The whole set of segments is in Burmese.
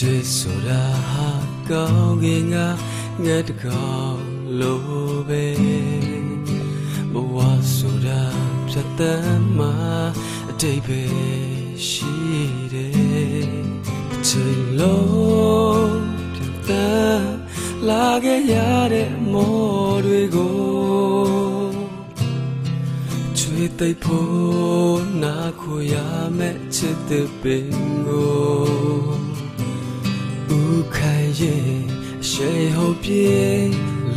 ချစ်ဆိုတာဟာကောင်းကင်ကငတ်တကောင်လိုပဲဘဝဆိုတာဖြတ်တမ်းမှာအတိတ်ပဲရှိတယ်အချိန်လုံးဖြတ်တမ်းလာခဲ့ရတဲ့မော်တွေကိုချွေသိပ်ဖို့နာခွေရမဲ့ချစ်တဲ့ပင်ကိုဦး ခိုင်ရဲ့ရှေးဟုတ်ပြေ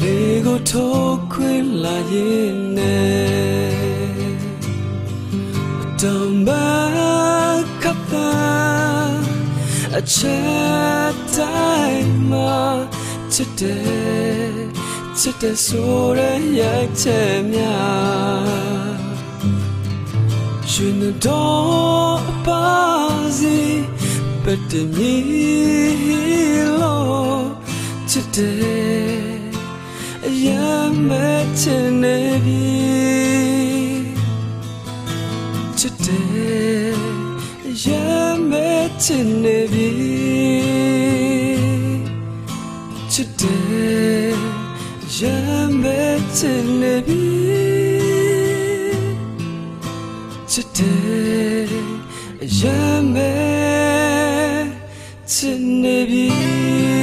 လေကိုထုတ်ခွင့်လာရင်နဲ့တောင်မခပ်တာအချက်တိုင်းမှာချစ်တယ်ချစ်တယ်ဆိုရရဲ့ချက်များရှင်တော်ပါစီပတ်တမီလို့ချစ် တယ်အရမ်းမချင်နေပြီချစ်တယ်အရမ်းမချင်နေပြီချစ်တယ်အရမ်းမချင်နေပြီချစ်တယ်အရမ်းမချင်နေပြီ